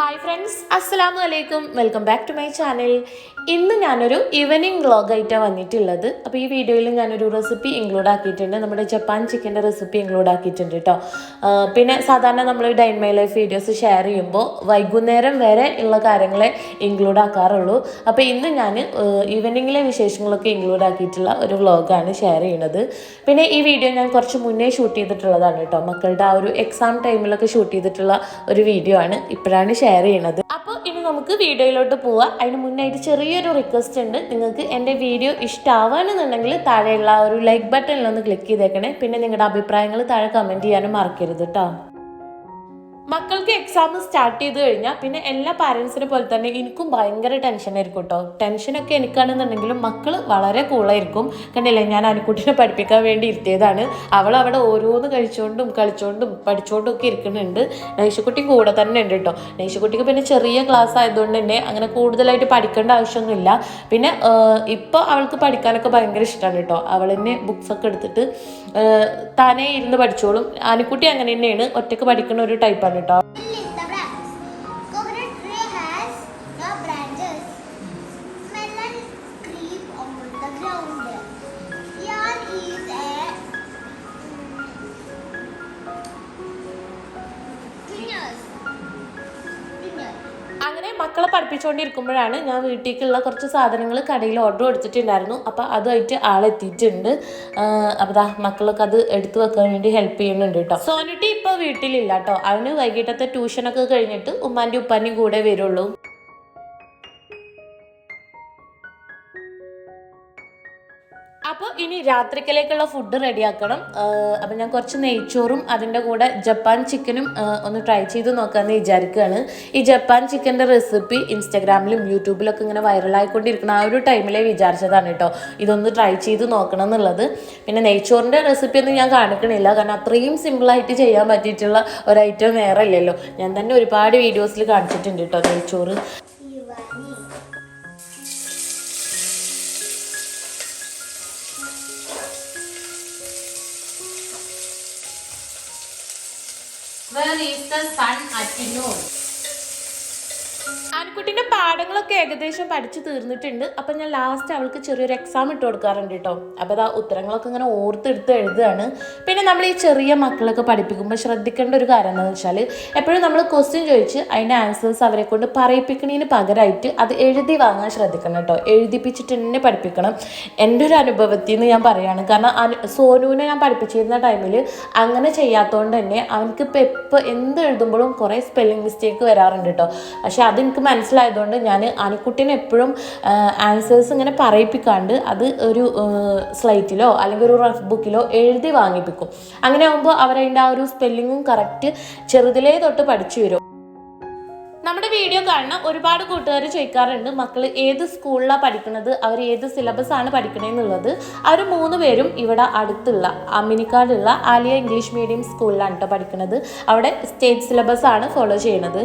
Hi friends അസ്സലാമു അലൈക്കും welcome back to my channel ഇന്ന് ഞാനൊരു ഈവനിങ് വ്ളോഗായിട്ടാണ് വന്നിട്ടുള്ളത്. അപ്പോൾ ഈ വീഡിയോയിൽ ഞാനൊരു റെസിപ്പി ഇൻക്ലൂഡ് ആക്കിയിട്ടുണ്ട്. നമ്മുടെ ജപ്പാൻ ചിക്കന്റെ റെസിപ്പി ഇൻക്ലൂഡ് ആക്കിയിട്ടുണ്ട് കേട്ടോ പിന്നെ സാധാരണ നമ്മൾ day in my life videos share ചെയ്യുമ്പോൾ വൈകുന്നേരം വരെ ഉള്ള കാര്യങ്ങളെ ഇൻക്ലൂഡ് ആക്കാറുള്ളൂ. അപ്പോൾ ഇന്ന് ഞാൻ ഈവനിങ്ങിലെ വിശേഷങ്ങളൊക്കെ ഇൻക്ലൂഡ് ആക്കിയിട്ടുള്ള ഒരു വ്ളോഗാണ് ഷെയർ ചെയ്യുന്നത്. പിന്നെ ഈ വീഡിയോ ഞാൻ കുറച്ച് മുന്നേ ഷൂട്ട് ചെയ്തിട്ടുള്ളതാണ് കേട്ടോ മക്കളുടെ ആ ഒരു എക്സാം ടൈമിലൊക്കെ ഷൂട്ട് ചെയ്തിട്ടുള്ള ഒരു വീഡിയോ ആണ്. ഇപ്പോഴാണ് ഷെയർ ചെയ്യുന്നത് അപ്പോൾ ഇനി നമുക്ക് വീഡിയോയിലോട്ട് പോവാം. അതിന് മുന്നായിട്ട് ചെറിയൊരു റിക്വസ്റ്റ് ഉണ്ട്. നിങ്ങൾക്ക് എന്റെ വീഡിയോ ഇഷ്ടമാവുകയാണെന്നുണ്ടെങ്കിൽ താഴെയുള്ള ഒരു ലൈക്ക് ബട്ടണിലൊന്ന് ക്ലിക്ക് ചെയ്തേക്കണേ. പിന്നെ നിങ്ങളുടെ അഭിപ്രായങ്ങൾ താഴെ കമന്റ് ചെയ്യാനും മറക്കരുത് കേട്ടോ മക്കൾക്ക് എക്സാം സ്റ്റാർട്ട് ചെയ്ത് കഴിഞ്ഞാൽ പിന്നെ എല്ലാ പാരൻസിനെ പോലെ തന്നെ എനിക്കും ഭയങ്കര ടെൻഷൻ ആയിരിക്കും കേട്ടോ ടെൻഷനൊക്കെ എനിക്കാണെന്നുണ്ടെങ്കിലും മക്കൾ വളരെ കൂളായിരിക്കും കണ്ടില്ലേ? ഞാൻ അനുക്കുട്ടിനെ പഠിപ്പിക്കാൻ വേണ്ടി ഇരുത്തിയതാണ്. അവൾ അവിടെ ഓരോന്ന് കഴിച്ചുകൊണ്ടും കളിച്ചുകൊണ്ടും പഠിച്ചുകൊണ്ടും ഒക്കെ ഇരിക്കുന്നുണ്ട്. നൈഷക്കുട്ടി കൂടെ തന്നെ ഉണ്ട് കേട്ടോ നൈഷക്കുട്ടിക്ക് പിന്നെ ചെറിയ ക്ലാസ് ആയതുകൊണ്ട് തന്നെ അങ്ങനെ കൂടുതലായിട്ട് പഠിക്കേണ്ട ആവശ്യമൊന്നുമില്ല. പിന്നെ ഇപ്പോൾ അവൾക്ക് പഠിക്കാനൊക്കെ ഭയങ്കര ഇഷ്ടമാണ് കേട്ടോ അവൾ തന്നെ ബുക്സൊക്കെ എടുത്തിട്ട് തനേ താനേ ഇരുന്ന് പഠിച്ചോളും. അനുക്കുട്ടി അങ്ങനെ തന്നെയാണ്. ഒറ്റയ്ക്ക് പഠിക്കുന്ന ഒരു ടൈപ്പാണ് കേട്ടോ. മക്കളെ പഠിപ്പിച്ചുകൊണ്ടിരിക്കുമ്പോഴാണ് ഞാൻ വീട്ടിലേക്കുള്ള കുറച്ച് സാധനങ്ങൾ കടയിൽ ഓർഡർ കൊടുത്തിട്ടുണ്ടായിരുന്നു. അപ്പോൾ അതുമായിട്ട് ആളെത്തിയിട്ടുണ്ട് അപ്പോൾ ദാ മക്കളൊക്കെ അത് എടുത്തു വെക്കാൻ വേണ്ടി ഹെൽപ്പ് ചെയ്യുന്നുണ്ട് കേട്ടോ. സോനുട്ടി ഇപ്പോൾ വീട്ടിലില്ല കേട്ടോ. അവന് വൈകിട്ടത്തെ ട്യൂഷനൊക്കെ കഴിഞ്ഞിട്ട് ഉമ്മാന്റെ ഉപ്പാന്റെയും കൂടെ വരുള്ളൂ. രാത്രിക്കലേക്കുള്ള ഫുഡ് റെഡിയാക്കണം അപ്പം ഞാൻ കുറച്ച് നെയ്ച്ചോറും അതിന്റെ കൂടെ ജപ്പാൻ ചിക്കനും ഒന്ന് ട്രൈ ചെയ്ത് നോക്കാമെന്ന് വിചാരിക്കുകയാണ് ഈ ജപ്പാൻ ചിക്കന്റെ റെസിപ്പി ഇൻസ്റ്റാഗ്രാമിലും യൂട്യൂബിലൊക്കെ ഇങ്ങനെ വൈറലായിക്കൊണ്ടിരിക്കുന്ന ആ ഒരു ടൈമിലേ വിചാരിച്ചതാണ് കേട്ടോ. ഇതൊന്ന് ട്രൈ ചെയ്ത് നോക്കണം എന്നുള്ളത്. പിന്നെ നെയ്ച്ചോറിന്റെ റെസിപ്പി ഒന്നും ഞാൻ കാണിക്കണില്ല. കാരണം അത്രയും സിമ്പിളായിട്ട് ചെയ്യാൻ പറ്റിയിട്ടുള്ള ഒരു ഐറ്റം വേറെ ഇല്ലല്ലോ ഞാൻ തന്നെ ഒരുപാട് വീഡിയോസിൽ കാണിച്ചിട്ടുണ്ട് കേട്ടോ നെയ്ച്ചോറ്. Where is the sun at noon? ആൻകുട്ടിന്റെ പാഠങ്ങളൊക്കെ ഏകദേശം പഠിച്ചു തീർന്നിട്ടുണ്ട്. അപ്പം ഞാൻ ലാസ്റ്റ് അവൾക്ക് ചെറിയൊരു എക്സാം ഇട്ട് കൊടുക്കാറുണ്ട് കേട്ടോ അപ്പോൾ അതാ ഉത്തരങ്ങളൊക്കെ ഇങ്ങനെ ഓർത്തെടുത്ത് എഴുതുകയാണ് പിന്നെ നമ്മൾ ഈ ചെറിയ മക്കളൊക്കെ പഠിപ്പിക്കുമ്പോൾ ശ്രദ്ധിക്കേണ്ട ഒരു കാര്യം എന്താണെന്ന് വെച്ചാൽ എപ്പോഴും നമ്മൾ ക്വസ്റ്റ്യൻ ചോദിച്ച് അതിന്റെ ആൻസേഴ്സ് അവരെ കൊണ്ട് പറയിപ്പിക്കണതിന് പകരമായിട്ട് അത് എഴുതി വാങ്ങാൻ ശ്രദ്ധിക്കണം കേട്ടോ എഴുതിപ്പിച്ചിട്ട് തന്നെ പഠിപ്പിക്കണം. എന്റെ ഒരു അനുഭവത്തിൽ നിന്ന് ഞാൻ പറയുകയാണ് കാരണം സോനുവിനെ ഞാൻ പഠിപ്പിച്ചിരുന്ന ടൈമിൽ അങ്ങനെ ചെയ്യാത്തതുകൊണ്ട് തന്നെ അവനക്ക് ഇപ്പം എപ്പോൾ എന്ത് എഴുതുമ്പോഴും കുറേ സ്പെല്ലിംഗ് മിസ്റ്റേക്ക് വരാറുണ്ട് കേട്ടോ പക്ഷേ അതെനിക്ക് മനസ്സിലായതുകൊണ്ട് ഞാൻ അനുക്കുട്ടീനെ എപ്പോഴും ആൻസേഴ്സ് ഇങ്ങനെ പറയിപ്പിക്കാണ്ട് അത് ഒരു സ്ലൈറ്റിലോ അല്ലെങ്കിൽ ഒരു റഫ് ബുക്കിലോ എഴുതി വാങ്ങിപ്പിക്കും. അങ്ങനെ ആകുമ്പോൾ അവരതിന്റെ ആ ഒരു സ്പെല്ലിങ്ങും കറക്റ്റ് ചെറുതിലേ തൊട്ട് പഠിച്ചു വരും. നമ്മുടെ വീഡിയോ കാണുന്ന ഒരുപാട് കൂട്ടുകാർ ചോദിക്കാറുണ്ട് മക്കൾ ഏത് സ്കൂളിലാണ് പഠിക്കുന്നത് അവർ ഏത് സിലബസ് ആണ് പഠിക്കണേന്നുള്ളത്? അവർ മൂന്ന് പേരും ഇവിടെ അടുത്തുള്ള അമിനിക്കാടുള്ള ആലിയ ഇംഗ്ലീഷ് മീഡിയം സ്കൂളിലാണ് കേട്ടോ പഠിക്കുന്നത് അവിടെ സ്റ്റേറ്റ് സിലബസ് ആണ് ഫോളോ ചെയ്യുന്നത്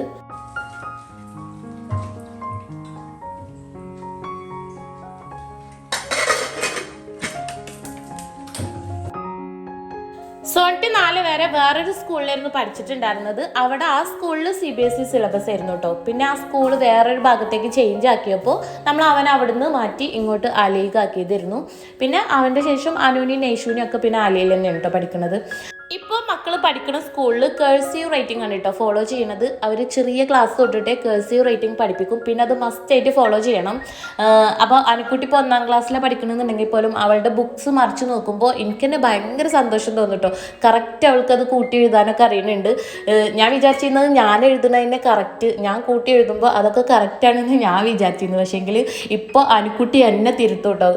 വരെ വേറൊരു സ്കൂളിലായിരുന്നു പഠിച്ചിട്ടുണ്ടായിരുന്നത്. അവിടെ ആ സ്കൂളിൽ C B S E syllabus ആയിരുന്നു കേട്ടോ പിന്നെ ആ സ്കൂൾ വേറൊരു ഭാഗത്തേക്ക് ചേഞ്ച് ആക്കിയപ്പോൾ നമ്മൾ അവൻ അവിടുന്ന് മാറ്റി ഇങ്ങോട്ട് ആലയിലേക്ക് ആക്കിയതായിരുന്നു പിന്നെ അവന്റെ ശേഷം അനുവിനെയും നെയ്ഷുവിനെയും ഒക്കെ പിന്നെ ആലയിൽ തന്നെയാണ് കേട്ടോ പഠിക്കുന്നത് ഇപ്പോൾ മക്കൾ പഠിക്കുന്ന സ്കൂളിൽ കേഴ്സീവ് റൈറ്റിംഗ് ആണ് കേട്ടോ ഫോളോ ചെയ്യണത്. അവർ ചെറിയ ക്ലാസ് തൊട്ടിട്ടേ കേഴ്സീവ് റൈറ്റിംഗ് പഠിപ്പിക്കും. പിന്നെ അത് മസ്റ്റ് ആയിട്ട് ഫോളോ ചെയ്യണം. അപ്പോൾ അനുക്കുട്ടി ഇപ്പോൾ ഒന്നാം ക്ലാസ്സിലെ പഠിക്കണമെന്നുണ്ടെങ്കിൽ പോലും അവളുടെ ബുക്ക്സ് മറിച്ച് നോക്കുമ്പോൾ എനിക്ക് തന്നെ ഭയങ്കര സന്തോഷം തോന്നും കേട്ടോ കറക്റ്റ് അവൾക്ക് അത് കൂട്ടി എഴുതാനൊക്കെ അറിയുന്നുണ്ട്. ഞാൻ വിചാരിച്ചിരുന്നത് ഞാൻ എഴുതുന്നതിനെ കറക്റ്റ് ഞാൻ കൂട്ടി എഴുതുമ്പോൾ അതൊക്കെ കറക്റ്റാണെന്ന് ഞാൻ വിചാരിച്ചിരുന്നു. പക്ഷേങ്കിൽ ഇപ്പോൾ അനുക്കുട്ടി എന്നെ തിരുത്തും കേട്ടോ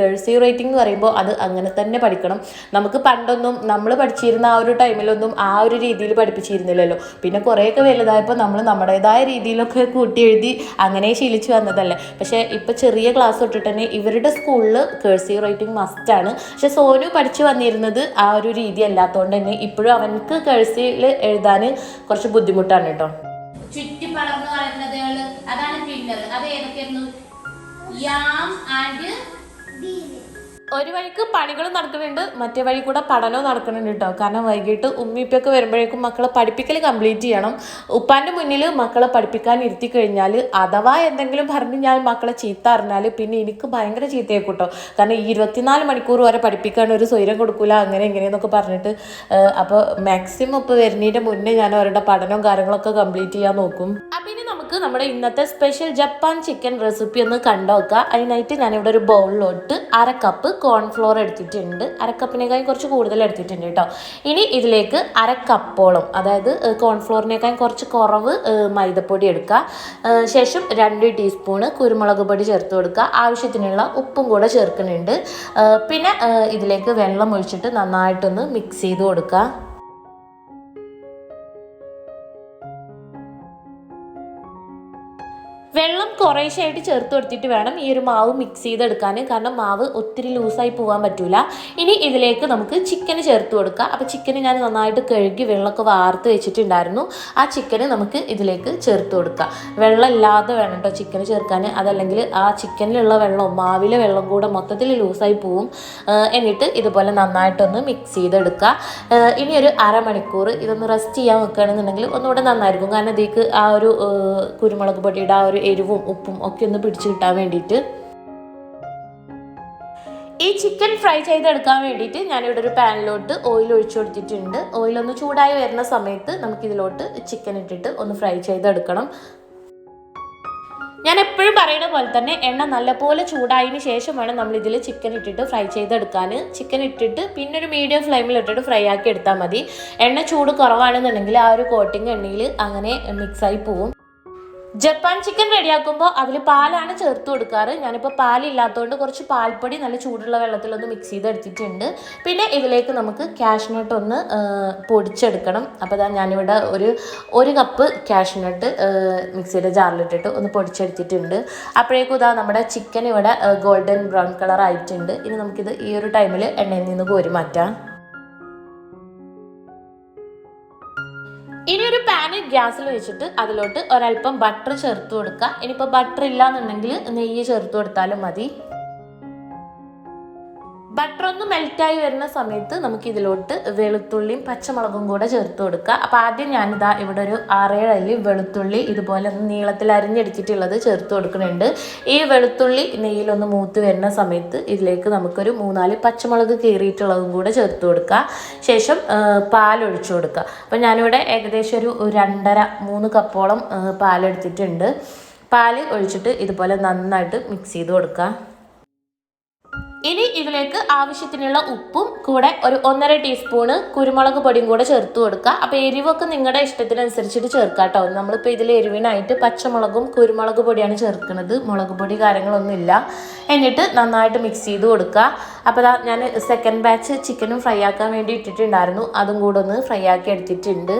കേഴ്സീവ് റൈറ്റിംഗ് എന്ന് പറയുമ്പോൾ അത് അങ്ങനെ തന്നെ പഠിക്കണം. നമുക്ക് പണ്ടൊന്നും നമ്മൾ പഠിച്ചിരുന്ന ആ ഒരു ടൈമിലൊന്നും ആ ഒരു രീതിയിൽ പഠിപ്പിച്ചിരുന്നില്ലല്ലോ. പിന്നെ കുറേയൊക്കെ വലുതായപ്പോൾ നമ്മൾ നമ്മുടേതായ രീതിയിലൊക്കെ കൂട്ടി എഴുതി അങ്ങനെ ശീലിച്ചു വന്നതല്ലേ. പക്ഷേ ഇപ്പോൾ ചെറിയ ക്ലാസ് തൊട്ടിട്ട് തന്നെ ഇവരുടെ സ്കൂളിൽ കേഴ്സീവ് റൈറ്റിംഗ് മസ്റ്റാണ് പക്ഷെ സോനു പഠിച്ചു വന്നിരുന്നത് ആ ഒരു രീതി അല്ലാത്തതുകൊണ്ട് തന്നെ ഇപ്പോഴും അവനക്ക് കേഴ്സീവിൽ എഴുതാൻ കുറച്ച് ബുദ്ധിമുട്ടാണ് കേട്ടോ. ചുറ്റിപ്പളർന്നു പറയുന്നത് അതാണ് പിന്നത് അത് ഏതൊക്കെയായിരുന്നു? യാം ആൻഡ്. ഒരു വഴിക്ക് പണികളും നടക്കുന്നുണ്ട് മറ്റേ വഴി കൂടെ പഠനവും നടക്കുന്നുണ്ട് കേട്ടോ കാരണം വൈകിട്ട് ഉമ്മിപ്പൊക്കെ വരുമ്പോഴേക്കും മക്കളെ പഠിപ്പിക്കൽ കംപ്ലീറ്റ് ചെയ്യണം. ഉപ്പാന്റെ മുന്നിൽ മക്കളെ പഠിപ്പിക്കാൻ ഇരുത്തി കഴിഞ്ഞാൽ അഥവാ എന്തെങ്കിലും പറഞ്ഞ് ഞാൻ മക്കളെ ചീത്ത അറിഞ്ഞാൽ പിന്നെ എനിക്ക് ഭയങ്കര ചീത്തയാക്കും കൂട്ടോ കാരണം ഈ ഇരുപത്തിനാല് മണിക്കൂർ വരെ പഠിപ്പിക്കാൻ ഒരു സ്വൈരം കൊടുക്കൂല അങ്ങനെ ഇങ്ങനെയെന്നൊക്കെ പറഞ്ഞിട്ട് അപ്പോൾ മാക്സിമം ഇപ്പോൾ വരുന്നതിന്റെ മുന്നേ ഞാൻ അവരുടെ പഠനവും കാര്യങ്ങളൊക്കെ കംപ്ലീറ്റ് ചെയ്യാൻ നോക്കും. അപ്പം നമുക്ക് നമ്മുടെ ഇന്നത്തെ സ്പെഷ്യൽ ജപ്പാൻ ചിക്കൻ റെസിപ്പി ഒന്ന് കണ്ടുനോക്കുക അതിനായിട്ട് ഞാനിവിടെ ഒരു ബൗളിലോട്ട് അര കപ്പ് കോൺഫ്ലോർ എടുത്തിട്ടുണ്ട്. അര കപ്പിനേക്കാൾ കുറച്ച് കൂടുതൽ എടുത്തിട്ടുണ്ട് കേട്ടോ. ഇനി ഇതിലേക്ക് അര കപ്പോളം അതായത് കോൺഫ്ലോറിനേക്കാൾ കുറച്ച് കുറവ് മൈദപ്പൊടി എടുക്കുക. ശേഷം രണ്ട് ടീസ്പൂണ് കുരുമുളക് പൊടി ചേർത്ത് കൊടുക്കുക. ആവശ്യത്തിനുള്ള ഉപ്പും കൂടെ ചേർക്കുന്നുണ്ട്. പിന്നെ ഇതിലേക്ക് വെള്ളം ഒഴിച്ചിട്ട് നന്നായിട്ടൊന്ന് മിക്സ് ചെയ്ത് കൊടുക്കുക. വെള്ളം കുറേശ്ശായിട്ട് ചേർത്ത് കൊടുത്തിട്ട് വേണം ഈ ഒരു മാവ് മിക്സ് ചെയ്തെടുക്കാൻ. കാരണം മാവ് ഒത്തിരി ലൂസായി പോകാൻ പറ്റൂല. ഇനി ഇതിലേക്ക് നമുക്ക് ചിക്കൻ ചേർത്ത് കൊടുക്കാം. അപ്പോൾ ചിക്കൻ ഞാൻ നന്നായിട്ട് കഴുകി വെള്ളമൊക്കെ വാർത്ത് വെച്ചിട്ടുണ്ടായിരുന്നു. ആ ചിക്കൻ നമുക്ക് ഇതിലേക്ക് ചേർത്ത് കൊടുക്കാം. വെള്ളം ഇല്ലാതെ വേണം കേട്ടോ ചിക്കൻ ചേർക്കാൻ. അതല്ലെങ്കിൽ ആ ചിക്കനിലുള്ള വെള്ളവും മാവിലെ വെള്ളം കൂടെ മൊത്തത്തിൽ ലൂസായി പോവും. എന്നിട്ട് ഇതുപോലെ നന്നായിട്ടൊന്ന് മിക്സ് ചെയ്തെടുക്കുക. ഇനി ഒരു അരമണിക്കൂർ ഇതൊന്ന് റെസ്റ്റ് ചെയ്യാൻ വെക്കുകയാണെന്നുണ്ടെങ്കിൽ ഒന്നുകൂടെ നന്നായിരിക്കും. കാരണം ഇതിലേക്ക് ആ ഒരു കുരുമുളക് പൊടിയുടെ ആ ഒരു എരിവും ഉപ്പും ഒക്കെ ഒന്ന് പിടിച്ചു കിട്ടാൻ വേണ്ടിയിട്ട്. ഈ ചിക്കൻ ഫ്രൈ ചെയ്തെടുക്കാൻ വേണ്ടിയിട്ട് ഞാനിവിടെ ഒരു പാനിലോട്ട് ഓയിൽ ഒഴിച്ചു കൊടുത്തിട്ടുണ്ട്. ഓയിൽ ഒന്ന് ചൂടായി വരുന്ന സമയത്ത് നമുക്കിതിലോട്ട് ചിക്കൻ ഇട്ടിട്ട് ഒന്ന് ഫ്രൈ ചെയ്തെടുക്കണം. ഞാൻ എപ്പോഴും പറയുന്ന പോലെ തന്നെ എണ്ണ നല്ലപോലെ ചൂടായതിന് ശേഷം വേണം നമ്മൾ ഇതിൽ ചിക്കൻ ഇട്ടിട്ട് ഫ്രൈ ചെയ്തെടുക്കാൻ ചിക്കൻ ഇട്ടിട്ട് പിന്നെ ഒരു മീഡിയം ഫ്ലെയിമിൽ ഇട്ടിട്ട് ഫ്രൈ ആക്കി എടുത്താൽ മതി. എണ്ണ ചൂട് കുറവാണെന്നുണ്ടെങ്കിൽ ആ ഒരു കോട്ടിങ് എണ്ണയിൽ അങ്ങനെ മിക്സായി പോവും. ജപ്പാൻ ചിക്കൻ റെഡിയാക്കുമ്പോൾ അതിൽ പാലാണ് ചേർത്ത് കൊടുക്കാറ്. ഞാനിപ്പോൾ പാലില്ലാത്തതുകൊണ്ട് കുറച്ച് പാൽപ്പൊടി നല്ല ചൂടുള്ള വെള്ളത്തിലൊന്ന് മിക്സ് ചെയ്തെടുത്തിട്ടുണ്ട്. പിന്നെ ഇതിലേക്ക് നമുക്ക് കാഷ്നട്ട് ഒന്ന് പൊടിച്ചെടുക്കണം. അപ്പോൾ ഇതാ ഞാനിവിടെ ഒരു ഒരു കപ്പ് കാഷ്നട്ട് മിക്സിയുടെ ജാറിലിട്ടിട്ട് ഒന്ന് പൊടിച്ചെടുത്തിട്ടുണ്ട്. അപ്പോഴേക്കും ഇതാ നമ്മുടെ ചിക്കൻ ഇവിടെ ഗോൾഡൻ ബ്രൗൺ കളർ ആയിട്ടുണ്ട്. ഇനി നമുക്കിത് ഈ ഒരു ടൈമിൽ എണ്ണയിൽ നിന്ന് കോരി മാറ്റാം. ഇനി ഒരു പാനിൽ ഗ്യാസിൽ വെച്ചിട്ട് അതിലോട്ട് ഒരല്പം ബട്ടർ ചേർത്ത് കൊടുക്കുക. ഇനിയിപ്പോൾ ബട്ടർ ഇല്ല എന്നുണ്ടെങ്കിൽ നെയ്യ് ചേർത്ത് കൊടുത്താലും മതി. ബട്ടർ ഒന്ന് മെൽറ്റായി വരുന്ന സമയത്ത് നമുക്ക് ഇതിലോട്ട് വെളുത്തുള്ളിയും പച്ചമുളകും കൂടെ ചേർത്ത് കൊടുക്കുക. അപ്പോൾ ആദ്യം ഞാനിതാ ഇവിടെ ഒരു ആറേഴ് അല്ലി വെളുത്തുള്ളി ഇതുപോലെ ഒന്ന് നീളത്തിൽ അരിഞ്ഞെടുത്തിട്ടുള്ളത് ചേർത്ത് കൊടുക്കുന്നുണ്ട്. ഈ വെളുത്തുള്ളി നെയ്യിലൊന്ന് മൂത്ത് വരുന്ന സമയത്ത് ഇതിലേക്ക് നമുക്കൊരു മൂന്നാൽ പച്ചമുളക് കീറിയിട്ടുള്ളതും കൂടെ ചേർത്ത് കൊടുക്കുക. ശേഷം പാലൊഴിച്ചു കൊടുക്കുക. അപ്പോൾ ഞാനിവിടെ ഏകദേശം ഒരു രണ്ടര മൂന്ന് കപ്പോളം പാലെടുത്തിട്ടുണ്ട്. പാൽ ഒഴിച്ചിട്ട് ഇതുപോലെ നന്നായിട്ട് മിക്സ് ചെയ്ത് കൊടുക്കുക. ഇനി ഇതിലേക്ക് ആവശ്യത്തിനുള്ള ഉപ്പും കൂടെ ഒരു ഒന്നര ടീസ്പൂണ് കുരുമുളക് പൊടിയും കൂടെ ചേർത്ത് കൊടുക്കുക. അപ്പോൾ എരിവൊക്കെ നിങ്ങളുടെ ഇഷ്ടത്തിനനുസരിച്ചിട്ട് ചേർക്കുക കേട്ടോ നമ്മളിപ്പോൾ ഇതിൽ എരിവിനായിട്ട് പച്ചമുളകും കുരുമുളക് പൊടിയാണ് ചേർക്കുന്നത്. മുളക് പൊടി കാര്യങ്ങളൊന്നുമില്ല. എന്നിട്ട് നന്നായിട്ട് മിക്സ് ചെയ്ത് കൊടുക്കുക. അപ്പോൾ ഞാൻ സെക്കൻഡ് ബാച്ച് ചിക്കനും ഫ്രൈ ആക്കാൻ വേണ്ടി ഇട്ടിട്ടുണ്ടായിരുന്നു. അതും കൂടെ ഒന്ന് ഫ്രൈ ആക്കി എടുത്തിട്ടുണ്ട്.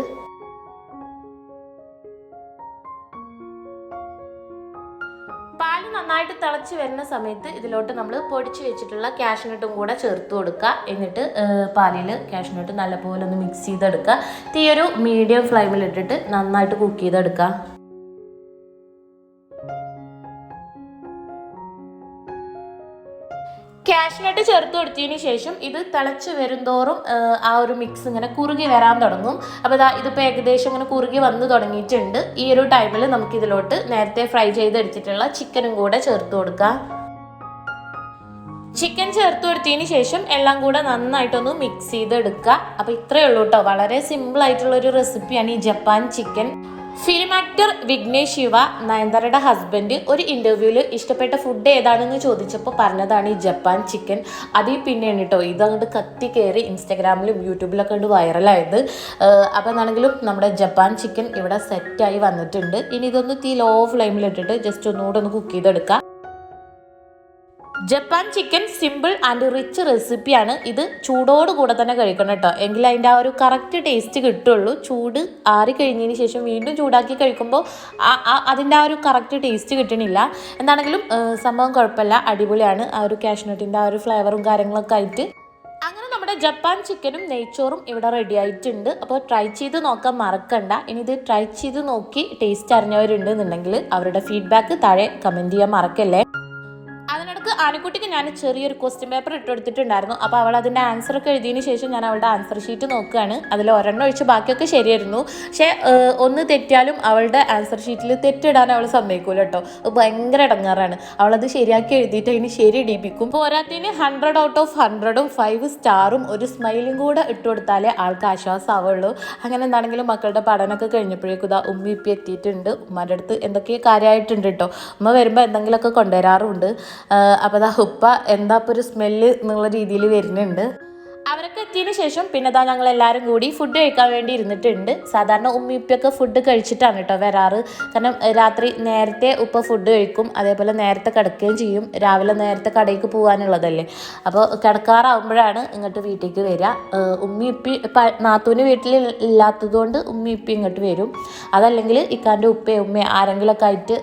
നന്നായിട്ട് തിളച്ച് വരുന്ന സമയത്ത് ഇതിലോട്ട് നമ്മൾ പൊടിച്ച് വെച്ചിട്ടുള്ള കാഷ്നട്ടും കൂടെ ചേർത്ത് കൊടുക്കുക. എന്നിട്ട് പാലിൽ കാഷ്നട്ട് നല്ലപോലെ ഒന്ന് മിക്സ് ചെയ്തെടുക്കുക. തീ ഒരു മീഡിയം ഫ്ലെയിമിൽ ഇട്ടിട്ട് നന്നായിട്ട് കുക്ക് ചെയ്തെടുക്കുക. കാഷ്നട്ട് ചേർത്ത് കൊടുത്തതിന് ശേഷം ഇത് തിളച്ച് വരുംതോറും ആ, ഒരു മിക്സ് ഇങ്ങനെ കുറുകി വരാൻ തുടങ്ങും. അപ്പോൾ ഇതാ ഇതിപ്പോൾ ഏകദേശം ഇങ്ങനെ കുറുകി വന്ന് തുടങ്ങിയിട്ടുണ്ട്. ഈ ഒരു ടൈമിൽ നമുക്ക് ഇതിലോട്ട് നേരത്തെ ഫ്രൈ ചെയ്തെടുത്തിട്ടുള്ള ചിക്കനും കൂടെ ചേർത്ത് കൊടുക്കാം. ചിക്കൻ ചേർത്ത് കൊടുത്തതിന് ശേഷം എല്ലാം കൂടെ നന്നായിട്ടൊന്ന് മിക്സ് ചെയ്തെടുക്കുക. അപ്പോൾ ഇത്രയേ ഉള്ളൂ കേട്ടോ വളരെ സിമ്പിൾ ആയിട്ടുള്ള ഒരു റെസിപ്പിയാണ് ഈ Japan chicken film actor Vignesh Shiva നയൻതാരയുടെ husband ഒരു ഇന്റർവ്യൂവിൽ ഇഷ്ടപ്പെട്ട ഫുഡ് ഏതാണെന്ന് ചോദിച്ചപ്പോൾ പറഞ്ഞതാണ് ഈ ജപ്പാൻ ചിക്കൻ അതിൽ പിന്നെയാണ് കേട്ടോ. ഇതങ്ങോട്ട് കത്തി കയറി ഇൻസ്റ്റാഗ്രാമിലും യൂട്യൂബിലൊക്കെ ഉണ്ട് വൈറലായത് അപ്പോൾ എന്നാണെങ്കിലും നമ്മുടെ ജപ്പാൻ ചിക്കൻ ഇവിടെ സെറ്റായി വന്നിട്ടുണ്ട്. ഇനി ഇതൊന്ന് തീ ലോ ഫ്ലെയിമിലിട്ടിട്ട് ജസ്റ്റ് ഒന്നുകൂടെ ഒന്ന് കുക്ക് ചെയ്തെടുക്കുക Japan chicken simple and rich റെസിപ്പിയാണ്. ഇത് ചൂടോട് കൂടെ തന്നെ കഴിക്കണം കേട്ടോ. എങ്കിൽ അതിന്റെ ആ ഒരു കറക്റ്റ് ടേസ്റ്റ് കിട്ടുള്ളൂ. ചൂട് ആറി കഴിഞ്ഞതിന് ശേഷം വീണ്ടും ചൂടാക്കി കഴിക്കുമ്പോൾ അതിന്റെ ആ ഒരു കറക്റ്റ് ടേസ്റ്റ് കിട്ടണില്ല. എന്താണെങ്കിലും സംഭവം കുഴപ്പമില്ല. അടിപൊളിയാണ്. ആ ഒരു കാഷ്നട്ടിന്റെ ആ ഒരു ഫ്ലേവറും കാര്യങ്ങളൊക്കെ ആയിട്ട്. അങ്ങനെ നമ്മുടെ ജപ്പാൻ ചിക്കനും നെയ്ച്ചോറും ഇവിടെ റെഡി ആയിട്ടുണ്ട്. അപ്പോൾ ട്രൈ ചെയ്ത് നോക്കാൻ മറക്കണ്ട. ഇനി ഇത് ട്രൈ ചെയ്ത് നോക്കി ടേസ്റ്റ് അറിഞ്ഞവരുണ്ട് എന്നുണ്ടെങ്കിൽ അവരുടെ ഫീഡ്ബാക്ക് താഴെ കമന്റ് ചെയ്യാൻ മറക്കല്ലേ? ആനക്കുട്ടിക്ക് ഞാൻ ചെറിയൊരു ക്വസ്റ്റ്യൻ പേപ്പർ ഇട്ട് കൊടുത്തിട്ടുണ്ടായിരുന്നു. അപ്പോൾ അവൾ അതിന്റെ ആൻസർ ഒക്കെ എഴുതിയതിന് ശേഷം ഞാൻ അവളുടെ ആൻസർ ഷീറ്റ് നോക്കുകയാണ്. അതിൽ ഒരെണ്ണം ഒഴിച്ച് ബാക്കിയൊക്കെ ശരിയായിരുന്നു. പക്ഷേ ഒന്ന് തെറ്റിയാലും അവളുടെ ആൻസർ ഷീറ്റിൽ തെറ്റിടാൻ അവൾ സമ്മതിക്കൂല കേട്ടോ. ഭയങ്കര ഇടങ്ങാറാണ്. അവളത് ശരിയാക്കി എഴുതിയിട്ട് അതിന് ശരി ഇടിപ്പിക്കും പോരാത്തിന് ഹൺഡ്രഡ് ഔട്ട് ഓഫ് ഹൺഡ്രഡും ഫൈവ് സ്റ്റാറും ഒരു സ്മൈലും കൂടെ ഇട്ട് കൊടുത്താലേ ആൾക്ക് ആശ്വാസമാവുള്ളൂ അങ്ങനെ എന്താണെങ്കിലും മക്കളുടെ പഠനമൊക്കെ കഴിഞ്ഞപ്പോഴേക്കും ഇതാ ഉമ്മ ഇപ്പി എത്തിയിട്ടുണ്ട്. ഉമ്മാന്റെ അടുത്ത് എന്തൊക്കെയോ കാര്യമായിട്ടുണ്ട് കേട്ടോ. ഉമ്മ വരുമ്പോൾ എന്തെങ്കിലുമൊക്കെ കൊണ്ടുവരാറുണ്ട്. അപ്പോൾ അതാ ഉപ്പ എന്താ ഇപ്പോൾ ഒരു സ്മെല്ല് എന്നുള്ള രീതിയിൽ വരുന്നുണ്ട്. അവരൊക്കെ എത്തിയതിന് ശേഷം പിന്നെ ഇതാ ഞങ്ങൾ എല്ലാവരും കൂടി ഫുഡ് കഴിക്കാൻ വേണ്ടി ഇരുന്നിട്ടുണ്ട്. സാധാരണ ഉമ്മിയുപ്പൊക്കെ ഫുഡ് കഴിച്ചിട്ടാണ് കേട്ടോ വരാറ്. കാരണം രാത്രി നേരത്തെ ഉപ്പ ഫുഡ് കഴിക്കും. അതേപോലെ നേരത്തെ കിടക്കുകയും ചെയ്യും. രാവിലെ നേരത്തെ കടയിലേക്ക് പോകാനുള്ളതല്ലേ. അപ്പോൾ കിടക്കാറാവുമ്പോഴാണ് ഇങ്ങോട്ട് വീട്ടിലേക്ക് വരിക. ഉമ്മിയുപ്പി നാത്തൂന് വീട്ടിൽ ഇല്ലാത്തതുകൊണ്ട് ഉമ്മി ഇങ്ങോട്ട് വരും. അതല്ലെങ്കിൽ ഇക്കാന്റെ ഉപ്പയും ഉമ്മയും ആരെങ്കിലുമൊക്കെ ആയിട്ട്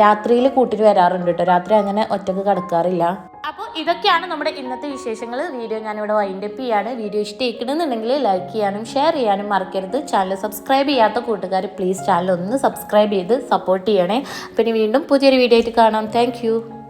രാത്രിയിൽ കൂട്ടിട്ട് വരാറുണ്ട് കേട്ടോ. രാത്രി അങ്ങനെ ഒറ്റയ്ക്ക് കിടക്കാറില്ല. അപ്പോൾ ഇതൊക്കെയാണ് നമ്മുടെ ഇന്നത്തെ വിശേഷങ്ങൾ. വീഡിയോ ഞാനിവിടെ വൈൻഡ് അപ്പ് ചെയ്യാണ്. വീഡിയോ ഇഷ്ടമാക്കണമെന്നുണ്ടെങ്കിൽ ലൈക്ക് ചെയ്യാനും ഷെയർ ചെയ്യാനും മറക്കരുത്. ചാനൽ സബ്സ്ക്രൈബ് ചെയ്യാത്ത കൂട്ടുകാർ പ്ലീസ് ചാനൽ ഒന്ന് സബ്സ്ക്രൈബ് ചെയ്ത് സപ്പോർട്ട് ചെയ്യണേ. പിന്നെ വീണ്ടും പുതിയൊരു വീഡിയോ ആയിട്ട് കാണാം. താങ്ക്